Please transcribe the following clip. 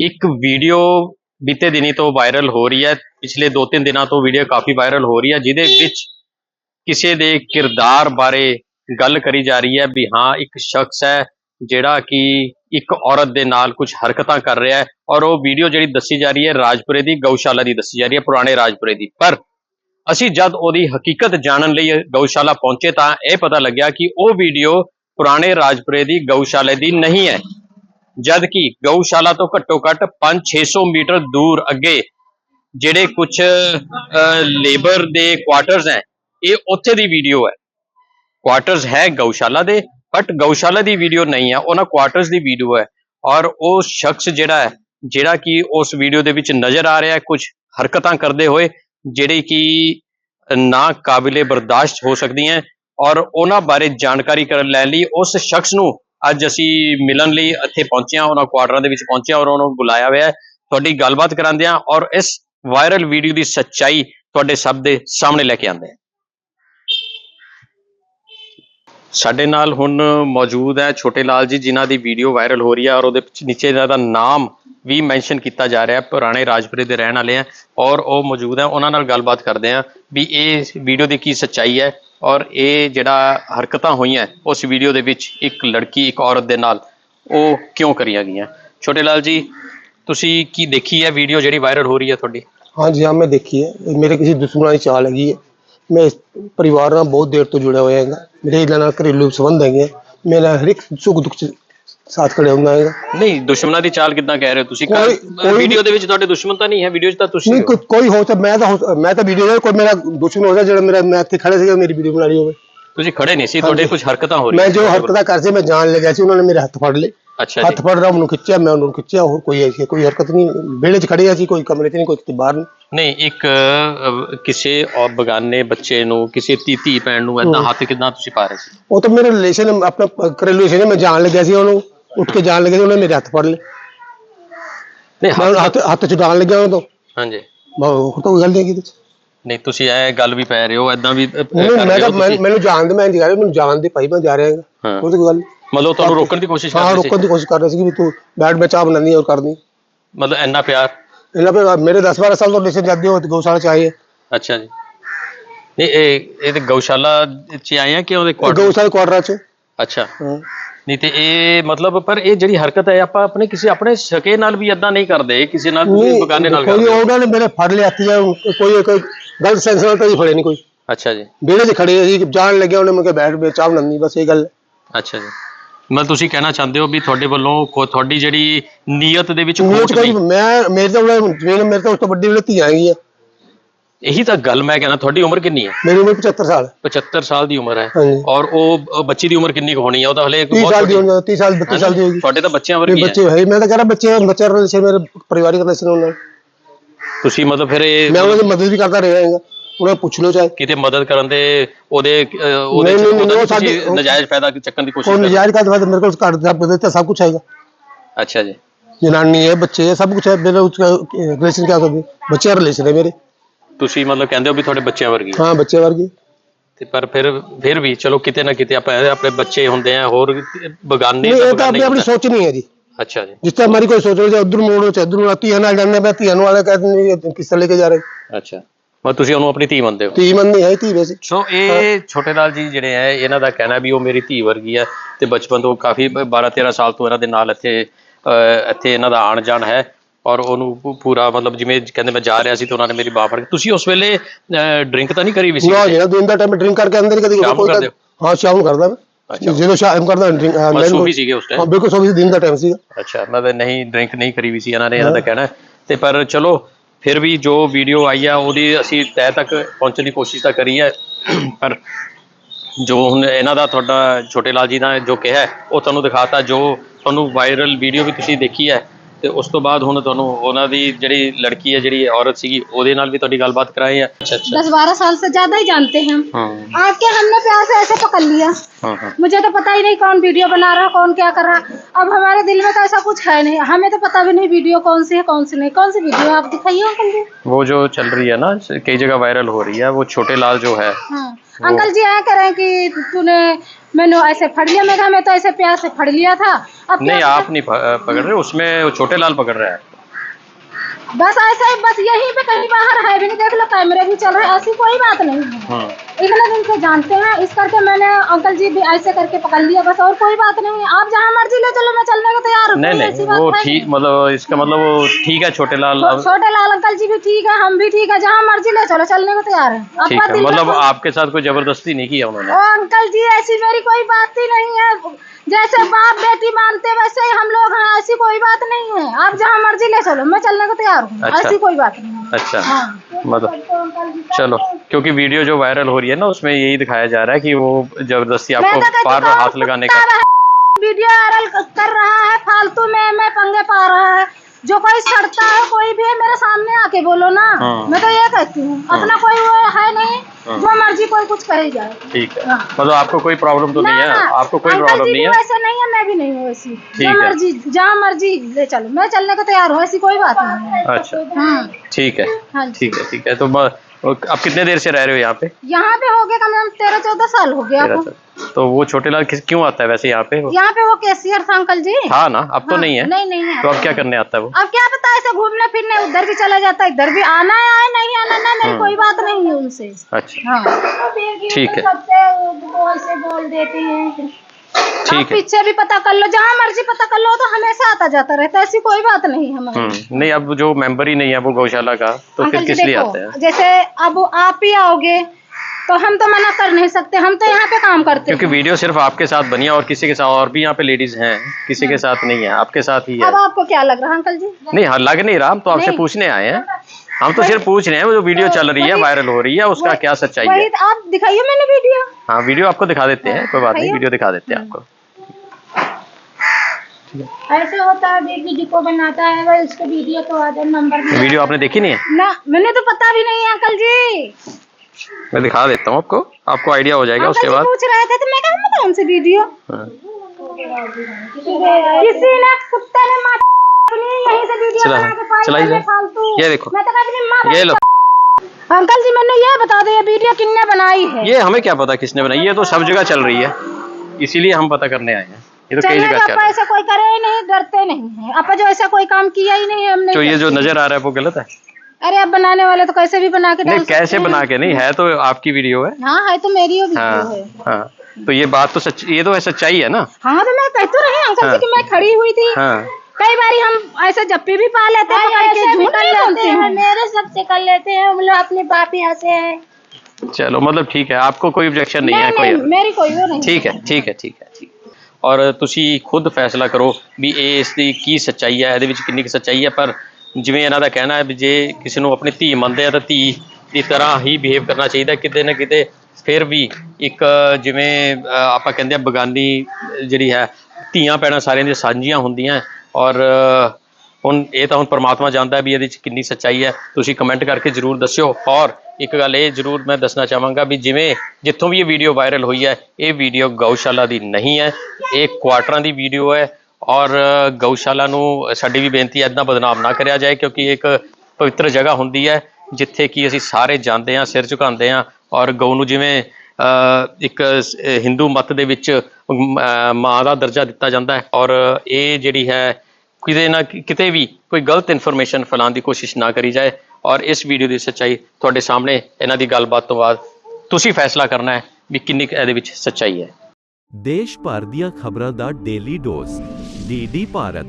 ਇੱਕ ਵੀਡੀਓ ਬੀਤੇ ਦਿਨੀ ਤੋਂ ਵਾਇਰਲ ਹੋ ਰਹੀ ਹੈ। ਪਿਛਲੇ 2-3 ਦਿਨਾਂ ਤੋਂ ਵੀਡੀਓ ਕਾਫੀ ਵਾਇਰਲ ਹੋ ਰਹੀ ਹੈ ਜਿਹਦੇ ਵਿੱਚ ਕਿਸੇ ਦੇ ਕਿਰਦਾਰ ਬਾਰੇ ਗੱਲ ਕਰੀ ਜਾ ਰਹੀ ਹੈ ਵੀ ਹਾਂ ਇੱਕ ਸ਼ਖਸ ਹੈ ਜਿਹੜਾ ਕਿ ਇੱਕ ਔਰਤ ਦੇ ਨਾਲ ਕੁਝ ਹਰਕਤਾਂ ਕਰ ਰਿਹਾ ਹੈ ਔਰ ਉਹ ਵੀਡੀਓ ਜਿਹੜੀ ਦੱਸੀ ਜਾ ਰਹੀ ਹੈ ਰਾਜਪੁਰੇ ਦੀ ਗਊਸ਼ਾਲਾ ਦੀ ਦੱਸੀ ਜਾ ਰਹੀ ਹੈ ਪੁਰਾਣੇ ਰਾਜਪੁਰੇ ਦੀ। ਪਰ ਅਸੀਂ ਜਦ ਉਹਦੀ ਹਕੀਕਤ ਜਾਣਨ ਲਈ ਗਊਸ਼ਾਲਾ ਪਹੁੰਚੇ ਤਾਂ ਇਹ ਪਤਾ ਲੱਗਿਆ ਕਿ ਉਹ ਵੀਡੀਓ ਪੁਰਾਣੇ ਰਾਜਪੁਰੇ ਦੀ ਗਊਸ਼ਾਲਾ ਦੀ ਨਹੀਂ ਹੈ। ਜਦਕਿ ਗਊਸ਼ਾਲਾ ਤੋਂ ਘੱਟੋ ਘੱਟ 5-600 ਮੀਟਰ ਦੂਰ ਅੱਗੇ ਜਿਹੜੇ ਕੁਝ ਲੇਬਰ ਦੇ ਕੁਆਟਰਸ ਹੈ, ਇਹ ਉੱਥੇ ਦੀ ਵੀਡੀਓ ਹੈ। ਕੁਆਟਰਸ ਹੈ ਗਊਸ਼ਾਲਾ ਦੇ ਬਟ ਗਊਸ਼ਾਲਾ ਦੀ ਵੀਡੀਓ ਨਹੀਂ ਹੈ, ਉਹਨਾਂ ਕੁਆਟਰਸ ਦੀ ਵੀਡੀਓ ਹੈ। ਔਰ ਉਹ ਸ਼ਖਸ ਜਿਹੜਾ ਹੈ, ਜਿਹੜਾ ਕਿ ਉਸ ਵੀਡੀਓ ਦੇ ਵਿੱਚ ਨਜ਼ਰ ਆ ਰਿਹਾ ਹੈ ਕੁਝ ਹਰਕਤਾਂ ਕਰਦੇ ਹੋਏ, ਜਿਹੜੇ ਕਿ ਨਾ ਕਾਬਿਲੇ ਬਰਦਾਸ਼ਤ ਹੋ ਸਕਦੀਆਂ ਔਰ ਉਹਨਾਂ ਬਾਰੇ ਜਾਣਕਾਰੀ ਕਰਨ ਲੈਣ ਲਈ ਉਸ ਸ਼ਖਸ ਨੂੰ ਅੱਜ ਅਸੀਂ ਮਿਲਣ ਲਈ ਇੱਥੇ ਪਹੁੰਚੇ ਹਾਂ, ਉਹਨਾਂ ਕੁਆਟਰਾਂ ਦੇ ਵਿੱਚ ਪਹੁੰਚੇ ਹਾਂ ਔਰ ਉਹਨਾਂ ਨੂੰ ਬੁਲਾਇਆ ਹੋਇਆ ਹੈ। ਤੁਹਾਡੀ ਗੱਲਬਾਤ ਕਰਾਉਂਦੇ ਹਾਂ ਔਰ ਇਸ ਵਾਇਰਲ ਵੀਡੀਓ ਦੀ ਸੱਚਾਈ ਤੁਹਾਡੇ ਸਭ ਦੇ ਸਾਹਮਣੇ ਲੈ ਕੇ ਆਉਂਦੇ ਹਾਂ। ਸਾਡੇ ਨਾਲ ਹੁਣ ਮੌਜੂਦ ਹੈ ਛੋਟੇ ਲਾਲ ਜੀ, ਜਿਨ੍ਹਾਂ ਦੀ ਵੀਡੀਓ ਵਾਇਰਲ ਹੋ ਰਹੀ ਹੈ ਔਰ ਉਹਦੇ ਵਿੱਚ ਨੀਚੇ ਇਹਨਾਂ ਦਾ ਨਾਮ ਵੀ ਮੈਂਸ਼ਨ ਕੀਤਾ ਜਾ ਰਿਹਾ ਹੈ। ਪੁਰਾਣੇ ਰਾਜਪੁਰੇ ਦੇ ਰਹਿਣ ਵਾਲੇ ਆ ਔਰ ਉਹ ਮੌਜੂਦ ਹੈ। ਉਹਨਾਂ ਨਾਲ ਗੱਲਬਾਤ ਕਰਦੇ ਆ ਵੀ ਇਹ ਵੀਡੀਓ ਦੀ ਕੀ ਸੱਚਾਈ ਹੈ। ਔਰ ਇਹ ਜਿਹੜਾ ਹਰਕਤਾਂ ਹੋਈਆਂ, ਉਸ ਵੀਡੀਓ ਦੇ ਵਿੱਚ ਇੱਕ ਲੜਕੀ, ਇੱਕ ਔਰਤ ਦੇ ਨਾਲ, ਉਹ ਕਿਉਂ ਕਰੀਆਂ ਗਈਆਂ? ਛੋਟੇ ਲਾਲ ਜੀ, ਤੁਸੀਂ ਕੀ ਦੇਖੀ ਹੈ ਵੀਡੀਓ ਜਿਹੜੀ ਵਾਇਰਲ ਹੋ ਰਹੀ ਹੈ ਤੁਹਾਡੀ? ਹਾਂਜੀ, ਹਾਂ, ਮੈਂ ਦੇਖੀ ਹੈ। ਮੇਰੇ ਕਿਸੇ ਦੁਸ਼ਮਣਾਂ ਦੀ ਚਾਲ ਹੈਗੀ ਹੈ। ਮੈਂ ਇਸ ਪਰਿਵਾਰ ਨਾਲ ਬਹੁਤ ਦੇਰ ਤੋਂ ਜੁੜਿਆ ਹੋਇਆ ਹੈਗਾ। ਮੇਰੇ ਇਹਨਾਂ ਨਾਲ ਘਰੇਲੂ ਸੰਬੰਧ ਹੈਗੇ ਹੈ। ਮੇਰਾ ਹਰ ਇੱਕ ਸੁੱਖ ਦੁੱਖ 'ਚ ਸਾਥ ਖੜੇ ਹੁੰਦਾ ਹੈਗਾ ਨਹੀਂ ਦੁਸ਼ਮਣਾਂ ਦੀ ਚਾਲ ਕਿੱਦਾਂ ਕਹਿ ਰਹੇ ਹੋ ਤੁਸੀਂ? ਕੋਈ- ਕੋਈ- ਵੀਡੀਓ ਦੇ ਵਿੱਚ ਤੁਹਾਡੇ ਦੁਸ਼ਮਣ ਤਾਂ ਨਹੀਂ ਹੈ ਵੀਡੀਓ 'ਚ ਤਾਂ ਤੁਸੀਂ ਨਹੀਂ ਹੋ। ਕੋਈ ਕੋਈ ਹੋ ਤਾਂ ਮੈਂ ਤਾਂ ਹੋ- ਮੈਂ ਤਾਂ ਵੀਡੀਓ ਕੋਈ ਮੇਰਾ ਦੁਸ਼ਮਣ ਹੋ ਜਿਹੜਾ ਮੇਰਾ ਮੈਂ ਇੱਥੇ ਖੜੇ ਸੀਗਾ ਮੇਰੀ ਵੀਡੀਓ ਬਣਾ ਰਹੀ ਹੋਵੇ। ਤੁਸੀਂ ਖੜੇ ਨਹੀਂ ਸੀ ਤੁਹਾਡੇ ਕੁਝ ਹਰਕਤਾਂ ਹੋ ਮੈਂ ਰਹੀਆਂ ਜੋ ਹਰਕਤਾਂ ਕਰ ਸੀ ਮੈਂ ਜਾਣ ਲੱਗਿਆ ਸੀ ਉਹਨਾਂ ਨੇ ਮੇਰੇ ਹੱਥ ਫੜ ਲਏ। ਅੱਛਾ ਹੱਥ ਜੀ। ਫੜ ਰਿਹਾ ਉਹਨੂੰ ਖਿੱਚਿਆ ਮੈਂ ਉਹਨੂੰ ਖਿੱਚਿਆ ਹੋਰ ਕੋਈ ਐਸੀ ਕੋਈ ਹਰਕਤ ਨਹੀਂ। ਵਿਹੜੇ 'ਚ ਖੜੇ ਸੀ ਕੋਈ ਕਮਰੇ 'ਚ ਨਹੀਂ ਕੋਈ ਕਿਤੇ ਬਾਹਰ ਨਹੀਂ। ਨਹੀਂ ਇੱਕ ਅਹ, ਕਿਸੇ ਔਰ ਬਗਾਨੇ ਬੱਚੇ ਨੂੰ ਕਿਸੇ ਧੀ ਧੀ ਭੈਣ ਨੂੰ ਏਦਾਂ ਹੱਥ ਕਿਦਾਂ ਤੁਸੀਂ ਪਾ ਰਹੇ ਸੀ? ਉਹ ਤਾਂ ਮੇਰੇ ਰਿਲੇਸ਼ਨ ਆਪਣਾ ਘਰੇਲੂ ਹੈ ਮੈਂ ਜਾਣ ਲੱਗਿਆ ਸੀ ਉਹਨੂੰ। ਉੱਠ ਕੇ ਜਾਣ ਲੱਗਿਆ ਸੀ ਉਹਨੇ ਮੇਰੇ ਹੱਥ ਫੜ ਲਏ। ਨਹੀਂ ਮੈਂ ਉਹਨੂੰ ਹੱਥ ਹੱਥ ਛੁਡਾਉਣ ਲੱਗਿਆ ਉਹ ਤੋਂ ਹਾਂਜੀ। ਮੈਂ ਹੋਰ ਤਾਂ ਕੋਈ ਗੱਲ ਨਹੀਂ ਹੈਗੀ ਇਹਦੇ 'ਚ। ਨਹੀਂ ਤੁਸੀਂ ਇਹ ਗੱਲ ਵੀ ਪੈ ਰਹੇ ਹੋ ਏਦਾਂ ਵੀ ਅਹ, ਨਹੀਂ ਕਰ ਮੈਂ ਰਹੇ ਤਾਂ ਹੋ ਮੈਂ- ਤੁਸੀਂ। ਮੈਨੂੰ ਜਾਣਦੇ ਮੈਂ ਇੰਤਜ਼ਾਰ ਮੈਨੂੰ ਜਾਣਦੇ ਭਾਈ ਮੈਂ ਜਾ ਰਿਹਾ ਹਾਂ ਹਾਂ। ਉਹ ਤਾਂ ਕੋਈ ਗੱਲ ਨਹੀਂ। ਮਤਲਬ ਤੁਹਾਨੂੰ ਰੋਕਣ ਦੀ ਕੋਸ਼ਿਸ਼ ਕਰ ਹਾਂ ਰਹੇ ਸੀ? ਰੋਕਣ ਦੀ ਕੋਸ਼ਿਸ਼ ਕਰ ਰਿਹਾ ਸੀ ਕਿ ਵੀ ਤੂੰ ਬੈਠ ਬਚਾ ਬਣਾਉਂਦੀ ਔਰ ਕਰਨੀ ਮਤਲਬ ਇੰਨਾ ਪਿਆਰ? ਇਹਨਾਂ ਪੇ ਮੇਰੇ 10 12 ਸਾਲ ਤੋਂ ਰਿਲੇਸ਼ਨ ਜਾਂਦੇ ਹੋ ਗਊਸ਼ਾਲਾ ਚ ਆਏ ਅੱਛਾ ਜੀ। ਨਹੀਂ ਇਹ ਇਹ ਤੇ ਗਊਸ਼ਾਲਾ ਚ ਆਏ ਆ ਕਿ ਉਹਦੇ ਕੁਆਟਰ ਗਊਸ਼ਾਲਾ ਕੁਆਟਰਾਂ ਚ। ਅੱਛਾ। ਹਾਂ। ਨਹੀਂ ਤੇ ਇਹ ਮਤਲਬ ਪਰ ਇਹ ਜਿਹੜੀ ਹਰਕਤ ਹੈ ਆਪਾਂ ਆਪਣੇ ਕਿਸੇ ਆਪਣੇ ਸਕੇ ਨਾਲ ਵੀ ਏਦਾਂ ਨਹੀਂ ਕਰਦੇ ਕਿਸੇ ਨਾਲ ਨਹੀਂ, ਬਗਾਨੇ ਨਾਲ ਕੋਈ ਕਰਦੇ ਹੋ। ਉਹਨਾਂ ਨੇ ਮੇਰੇ ਫੜ ਲਿਆ ਜਾਂ ਕੋਈ ਕੋਈ ਗਲਤ ਸੈਂਸ ਨਾਲ ਤਾਂ ਹੀ ਫੜੇ ਨਹੀਂ ਕੋਈ ਅੱਛਾ ਜੀ ਵਿਹੜੇ 'ਚ ਖੜੇ ਸੀ ਜਾਣ ਲੱਗਿਆ ਉਹਨੇ ਮੈਨੂੰ ਕਿਹਾ ਬੈਠ ਬੇ ਚਾਹ ਬਣਾਉਂਦੀ ਬਸ ਇਹ ਗੱਲ। ਅੱਛਾ ਜੀ ਮਤਲਬ ਤੁਸੀਂ ਕਹਿਣਾ ਚਾਹੁੰਦੇ ਹੋ ਵੀ ਤੁਹਾਡੇ ਵੱਲੋਂ ਕੋ- ਤੁਹਾਡੀ ਜਿਹੜੀ ਨੀਅਤ ਦੇ ਵਿੱਚ ਖੋਟ ਨਹੀਂ ਮੈਂ ਮੇਰੇ ਤੋਂ ਜਿਵੇਂ ਮੇਰੇ ਤੋਂ ਉਸ ਤੋਂ ਵੱਡੀ ਵਾਲੀ ਧੀਆਂ ਹੈਗੀਆਂ ਇਹੀ ਤਾਂ ਗੱਲ ਮੈਂ ਕਹਿੰਦਾ ਤੁਹਾਡੀ ਉਮਰ ਕਿੰਨੀ ਹੈ? ਮੇਰੀ ਉਮਰ 75 ਸਾਲ। 75 ਸਾਲ ਦੀ ਉਮਰ ਹੈ। ਹਾਂਜੀ। ਔਰ ਉਹ ਬੱਚੀ ਦੀ ਉਮਰ ਕਿੰਨੀ ਕੁ ਹੋਣੀ ਹੈ? ਉਹ ਤਾਂ ਹਲੇ 30 ਬਹੁਤ ਸਾਲ ਦੀ ਛੋਟੀ ਹੋਣੀ 30 ਸਾਲ 32 ਸਾਲ ਦੀ ਹੋਗੀ ਤੁਹਾਡੇ ਤਾਂ ਬੱਚਿਆਂ ਵਰਗੀ ਹੈ। ਬੱਚੇ ਹੈ ਮੈਂ ਤਾਂ ਕਹ ਰਿਹਾ ਬੱਚੇ ਬੱਚੇ ਰਿਲੇਸ਼ਨ ਮੇਰੇ ਪਰਿਵਾਰਿਕ ਰਿਲੇਸ਼ਨ ਉਹਨਾਂ ਨਾਲ। ਤੁਸੀਂ ਮਤਲਬ ਫਿਰ ਇਹ ਮੈਂ ਉਹਨਾਂ ਦੀ ਮਦਦ ਵੀ ਕਰਦਾ ਰਿਹਾ ਹੈਗਾ। ਉਹਨਾਂ ਨੂੰ ਪੁੱਛ ਲਓ ਚਾਹੇ। ਕਿਤੇ ਮਦਦ ਕਰਨ ਦੇ ਉਹਦੇ ਉਹਦੇ ਨਹੀਂ, ਚ ਨਹੀਂ, ਉਹਦਾ ਉਹ ਤੁਸੀਂ ਸਾਡੇ- ਨਜਾਇਜ਼ ਫਾਇਦਾ ਚੱਕਣ ਦੀ ਕੋਸ਼ਿਸ਼ ਉਹ ਕਰ। ਨਜਾਇਜ਼ ਕਰਦਾ ਮੇਰੇ ਕੋਲ ਘਰ ਦਾ ਬਦਲਤਾ ਸਭ ਕੁਝ ਹੈਗਾ। ਅੱਛਾ ਜੀ। ਜਨਾਨੀ ਹੈ ਬੱਚੇ ਹੈ ਸਭ ਕੁਝ ਹੈ। ਮੇਰੇ ਉਸ ਰਿਲੇਸ਼ਨ ਕਿਆ ਕਰਦੇ ਬੱਚੇ ਰਿਲੇਸ਼ਨ ਹੈ ਮੇਰੇ। ਤੁਸੀਂ ਮਤਲਬ ਕਹਿੰਦੇ ਹੋ ਵੀ ਤੁਹਾਡੇ ਬੱਚਿਆਂ ਵਰਗੀ ਹਾਂ। ਬੱਚਿਆਂ ਵਰਗੀ। ਤੇ ਪਰ ਫਿਰ ਫਿਰ ਵੀ ਚਲੋ ਕਿਤੇ ਨਾ ਕਿਤੇ ਆਪਾਂ ਆਪਣੇ ਬੱਚੇ ਹੁੰਦੇ ਆ ਹੋਰ ਬਗਾਨੇ ਨਹੀਂ ਇਹ ਤਾਂ ਆਪਣੀ ਆਪਣੀ ਸੋਚ ਨਹੀਂ ਹੈ ਜੀ। ਅੱਛਾ ਜੀ। जितना हमारी कोई सोच रही है उधर मोड़ो चाहे उधर आती है ना डरने पे तीन वाले कहते हैं ये किस तरह लेके जा रहे ਅੱਛਾ। ਮੈਂ ਤੁਸੀਂ ਉਹਨੂੰ ਆਪਣੀ ਧੀ ਮੰਨਦੇ ਹੋ? तीन नहीं है ती वैसे ਸੋ ਇਹ ਛੋਟੇ ਲਾਲ ਜੀ ਜਿਹੜੇ ਹੈ ਇਹਨਾਂ ਦਾ ਕਹਿਣਾ ਵੀ ਉਹ ਮੇਰੀ ਧੀ ਵਰਗੀ ਹੈ ਤੇ ਬਚਪਨ ਤੋਂ ਕਾਫੀ 12 13 ਸਾਲ ਤੋਂ ਇਹਨਾਂ ਦੇ ਨਾਲ ਇੱਥੇ ਅਹ, ਇੱਥੇ ਇਹਨਾਂ ਦਾ ਆਣ ਜਾਣ ਹੈ। ਔਰ ਉਹਨੂੰ ਪੂਰਾ ਮਤਲਬ ਜਿਵੇਂ ਕਹਿੰਦੇ ਮੈਂ ਜਾ ਰਿਹਾ ਸੀ ਤੇ ਉਹਨਾਂ ਨੇ ਮੇਰੀ ਬਾਹ ਫੜ ਕੇ ਤੁਸੀਂ ਉਸ ਵੇਲੇ ਡਰਿੰਕ ਤਾਂ ਨਹੀਂ ਕਰੀ ਵੀ ਸੀ ਨਾ ਜਿਹੜਾ ਦਿਨ ਦਾ ਟਾਈਮ ਡਰਿੰਕ ਕਰਕੇ ਅੰਦਰ ਹੀ ਕਦੀ ਕੋਈ ਕਰਦੇ ਹਾਂ? ਸ਼ਾਮ ਨੂੰ ਕਰਦਾ ਮੈਂ। ਜਦੋਂ ਸ਼ਾਮ ਕਰਦਾ ਡਰਿੰਕ ਬਸ ਸੂਫੀ ਸੀਗੇ ਉਸ ਹਾਂ ਟਾਈਮ ਬਿਲਕੁਲ ਸੋਫੀ ਦਿਨ ਦਾ ਟਾਈਮ ਸੀਗਾ। ਅੱਛਾ ਮਤਲਬ ਨਹੀਂ ਡਰਿੰਕ ਨਹੀਂ ਕਰੀ ਵੀ ਸੀ ਇਹਨਾਂ ਨੇ ਇਹਨਾਂ ਦਾ ਕਹਿਣਾ। ਹੈ। ਤੇ ਪਰ ਚਲੋ ਫਿਰ ਵੀ ਜੋ ਵੀਡੀਓ ਆਈ ਆ ਉਹਦੀ ਅਸੀਂ ਤਹਿ ਤੱਕ ਪਹੁੰਚਣ ਦੀ ਕੋਸ਼ਿਸ਼ ਤਾਂ ਕਰੀ ਹੈ ਪਰ ਜੋ ਹੁਣ ਇਹਨਾਂ ਦਾ ਤੁਹਾਡਾ ਛੋਟੇ ਲਾਲ ਜੀ ਦਾ ਜੋ ਕਿਹਾ ਹੈ, ਉਹ ਤੁਹਾਨੂੰ ਦਿਖਾਤਾ ਜੋ ਤੁਹਾਨੂੰ ਵਾਇਰਲ ਵੀਡੀਓ ਵੀ ਤੁਸੀਂ ਦੇਖੀ ਹੈ ਤੇ ਉਸ ਤੋਂ ਬਾਅਦ ਹੁਣ ਤੁਹਾਨੂੰ ਉਹਨਾਂ ਦੀ ਜਿਹੜੀ ਲੜਕੀ ਹੈ ਜਿਹੜੀ ਔਰਤ ਸੀਗੀ ਉਹਦੇ ਨਾਲ ਵੀ ਤੁਹਾਡੀ ਗੱਲਬਾਤ ਕਰਾਈ ਹੈ ਅੱਛਾ ਅੱਛਾ दस बारह साल से ज्यादा ही जानते हैं हम ਹਾਂ आके हमने प्यार से ऐसे पकड़ लिया ਹਾਂ ਹਾਂ मुझे तो पता ही नहीं कौन वीडियो बना रहा कौन क्या कर रहा अब हमारे दिल में तो ऐसा कुछ है नहीं हमें तो पता भी नहीं वीडियो कौन सी है कौन सी नहीं कौन सी वीडियो आप दिखाइए अंकल जी वो जो चल रही है ना कई जगह वायरल हो रही है वो छोटे लाल जो है हाँ अंकल जी आया करें कि तूने मैंने ऐसे फड़ लिया मैं कहा मैं तो ऐसे प्यार से फड़ लिया था अब नहीं आप नहीं पकड़ रहे उसमें छोटे लाल पकड़ रहे हैं। बस ऐसे बस यहीं पे कहीं बाहर है भी नहीं देख लो कैमरे भी चल रहे ऐसी कोई बात नहीं है। इतने दिन से जानते हैं इस करके मैंने अंकल जी भी ऐसे करके पकड़ लिया बस और कोई बात नहीं है। आप जहाँ मर्ज़ी ले चलो मैं चलने को तैयार हूँ नहीं नहीं वो ठीक मतलब इसका मतलब वो ठीक है छोटे लाल छोटे लाल अंकल जी भी ठीक है हम भी ठीक है जहाँ मर्ज़ी ले चलो चलने को तैयार है। ठीक है मतलब आपके साथ कोई ज़बरदस्ती नहीं किया उन्होंने। अंकल जी ऐसी मेरी कोई बात ही नहीं है। जैसे बाप बेटी मानते वैसे ही हम लोग हैं ऐसी कोई बात नहीं है। आप जहाँ मर्ज़ी ले चलो मैं चलने को तैयार हूँ अच्छा। ऐसी कोई बात नहीं अच्छा हाँ मतलब चलो क्योंकि वीडियो जो वायरल हो रही है ना उसमें यही दिखाया जा रहा है कि वो ज़बरदस्ती आपको तो बार बार हाथ लगाने का वीडियो वायरल कर रहा है फालतू में मैं पंगे पा रहा है। जो कोई सड़ता है कोई भी है मेरे सामने आके बोलो ना। हाँ। मैं तो ये कहती हूँ अपना कोई वो है नहीं हाँ। जो मर्जी कोई कुछ कही जाए ठीक है हाँ। मतलब आपको कोई प्रॉब्लम तो नहीं है ना, आपको कोई अंकल प्रॉब्लम जी नहीं भी है वैसे नहीं है मैं भी नहीं हूँ वैसी ठीक जो है। मर्जी जहाँ मर्जी ले चलो मैं चलने को तैयार हूँ ऐसी कोई बात नहीं है अच्छा हाँ ठीक है हाँ जी ठीक है ठीक है तो ब- आप कितने देर से रह रहे हो यहाँ पे? यहाँ पे हो गया कम से कम तेरह चौदह साल हो गया आपको साल। तो वो छोटे लाल किस क्यों आता है वैसे यहाँ पे? यहाँ पे वो कैशियर था अंकल जी। हाँ ना अब तो हाँ, नहीं है। नहीं नहीं है। तो अब क्या करने आता है वो? अब क्या पता ऐसे घूमने फिरने उधर भी चला जाता है इधर भी आना है आए नहीं आना ना मेरी हाँ। कोई बात नहीं है उनसे। अच्छा। हाँ। ठीक है। सबसे बोल देते हैं। आप ठीक है। पीछे भी पता कर लो जहाँ मर्ज़ी पता कर लो तो हमेशा आता जाता रहता है ऐसी कोई बात नहीं है हमारी। हम्म नहीं अब जो मेंबर ही नहीं है वो गौशाला का तो अंकल फिर जी किस लिए आते हैं? जैसे अब आप ही आओगे तो हम तो मना कर नहीं सकते हम तो यहाँ पे काम करते क्योंकि हैं। वीडियो सिर्फ़ आपके साथ बनी है और किसी के साथ और भी यहाँ पे लेडीज़ हैं किसी के साथ नहीं है आपके साथ ही है। अब आपको क्या लग रहा है अंकल जी? नहीं हाँ लग नहीं रहा हम तो आपसे नहीं। पूछने आए हैं। हम तो सिर्फ़ पूछ रहे हैं वो जो वीडियो चल रही है वही- वायरल हो रही है उसका वही- क्या सच्चाई वही है तो आप दिखाइए मैंने वीडियो। हाँ वीडियो आपको दिखा देते हैं कोई बात नहीं वीडियो दिखा देते हैं आपको। ऐसे होता है एक जिसको बनाता है वही उसको वीडियो तो आ जाए नंबर वीडियो आपने देखी नहीं है? ना मैंने तो पता भी नहीं है अंकल जी। मैं दिखा देता हूँ आपको। आपको आइडिया हो जाएगा उसके बाद। पूछ रहे थे तो मैं कहा कौन सी वीडियो। किसी ने कुत्ते ने मार यहीं से वीडियो बना के पाई ये देखो। मैं तो अपनी माँ ये लो। अंकल जी मैंने ये बता दो ये वीडियो किसने बनाई है? ये हमें क्या पता किसने बनाई ये तो सब जगह चल रही है। इसीलिए हम पता करने आए हैं। ये तो कई जगह क्या ऐसा कोई करे ही नहीं डरते नहीं है। आप जो ऐसा कोई काम किया ही नहीं हमने तो ये तो। जो नज़र आ रहा है वो गलत है? अरे आप बनाने वाले तो कैसे भी बना के नहीं कैसे बना के नहीं है तो आपकी वीडियो है। हाँ है तो मेरी हाँ, वीडियो हाँ, है। हाँ, तो ये बात तो सच ये तो है सच्चाई है ना? हाँ तो मैं तो नहीं अंकल हाँ, कि मैं खड़ी हुई थी। हाँ, कई बार हम ऐसे जप्पी भी पा लेते हैं मेरे सबसे कर लेते हैं हम लोग अपने बाप यहाँ से है। चलो मतलब ठीक है आपको कोई ऑब्जेक्शन नहीं है कोई मेरी कोई ठीक है ठीक है ठीक है ठीक ਔਰ ਤੁਸੀਂ ਖੁਦ ਫੈਸਲਾ ਕਰੋ ਵੀ ਇਹ ਇਸ ਦੀ ਕੀ ਸੱਚਾਈ ਹੈ, ਇਹਦੇ ਵਿੱਚ ਕਿੰਨੀ ਕੁ ਸੱਚਾਈ ਹੈ। ਪਰ ਜਿਵੇਂ ਇਹਨਾਂ ਦਾ ਕਹਿਣਾ ਹੈ ਵੀ ਜੇ ਕਿਸੇ ਨੂੰ ਆਪਣੀ ਧੀ ਮੰਨਦੇ ਆ ਤਾਂ ਧੀ ਦੀ ਤਰ੍ਹਾਂ ਹੀ ਬਿਹੇਵ ਕਰਨਾ ਚਾਹੀਦਾ ਕਿਤੇ ਨਾ ਕਿਤੇ ਫਿਰ ਵੀ ਇੱਕ ਜਿਵੇਂ ਆਪਾਂ ਕਹਿੰਦੇ ਆ ਬਗਾਨੀ ਜਿਹੜੀ ਹੈ ਧੀਆਂ ਪੈਣਾ ਸਾਰਿਆਂ ਦੀਆਂ ਸਾਂਝੀਆਂ ਹੁੰਦੀਆਂ ਔਰ ਹੁਣ ਇਹ ਤਾਂ ਹੁਣ ਪਰਮਾਤਮਾ ਜਾਣਦਾ ਵੀ ਇਹਦੇ 'ਚ ਕਿੰਨੀ ਸੱਚਾਈ ਹੈ। ਤੁਸੀਂ ਕਮੈਂਟ ਕਰਕੇ ਜਰੂਰ ਦੱਸਿਓ। ਔਰ ਇੱਕ ਗੱਲ ਇਹ ਜਰੂਰ ਮੈਂ ਦੱਸਣਾ ਚਾਹਾਂਗਾ ਵੀ ਜਿਵੇਂ ਜਿੱਥੋਂ ਵੀ ਇਹ ਵੀਡੀਓ ਵਾਇਰਲ ਹੋਈ ਹੈ, ਇਹ ਵੀਡੀਓ ਗਊਸ਼ਾਲਾ ਦੀ ਨਹੀਂ ਹੈ। ਇਹ ਕੁਆਟਰਾਂ ਦੀ ਵੀਡੀਓ ਹੈ ਔਰ ਗਊਸ਼ਾਲਾ ਨੂੰ ਸਾਡੀ ਵੀ ਬੇਨਤੀ ਹੈ ਇਦਾਂ ਬਦਨਾਮ ਨਾ ਕਰਿਆ ਜਾਏ ਕਿਉਂਕਿ ਇੱਕ ਪਵਿੱਤਰ ਜਗ੍ਹਾ ਹੁੰਦੀ ਹੈ, ਜਿੱਥੇ ਕਿ ਅਸੀਂ ਸਾਰੇ ਜਾਂਦੇ ਹਾਂ, ਸਿਰ ਝੁਕਾਉਂਦੇ ਹਾਂ ਔਰ ਗਊ ਨੂੰ ਜਿਵੇਂ ਇੱਕ ਹਿੰਦੂ ਮਤ ਦੇ ਵਿੱਚ ਮਾਂ ਦਾ ਦਰਜਾ ਦਿੱਤਾ ਜਾਂਦਾ ਹੈ। ਔਰ ਇਹ ਜਿਹੜੀ ਹੈ ਕਿਤੇ ਨਾ ਕਿਤੇ ਵੀ ਕੋਈ ਗਲਤ ਇਨਫੋਰਮੇਸ਼ਨ ਫੈਲਾਉਣ ਦੀ ਕੋਸ਼ਿਸ਼ ਨਾ ਕਰੀ ਜਾਏ ਔਰ ਇਸ ਵੀਡੀਓ ਦੀ ਸੱਚਾਈ ਤੁਹਾਡੇ ਸਾਹਮਣੇ ਇਹਨਾਂ ਦੀ ਗੱਲਬਾਤ ਤੋਂ ਬਾਅਦ ਤੁਸੀਂ ਫੈਸਲਾ ਕਰਨਾ ਹੈ ਵੀ ਕਿੰਨੀ ਕੁ ਇਹਦੇ ਵਿੱਚ ਸੱਚਾਈ ਹੈ। ਦੇਸ਼ ਭਰ ਦੀਆਂ ਖਬਰਾਂ ਦਾ ਡੇਲੀ ਡੋਜ਼ ਡੀਡੀ ਭਾਰਤ।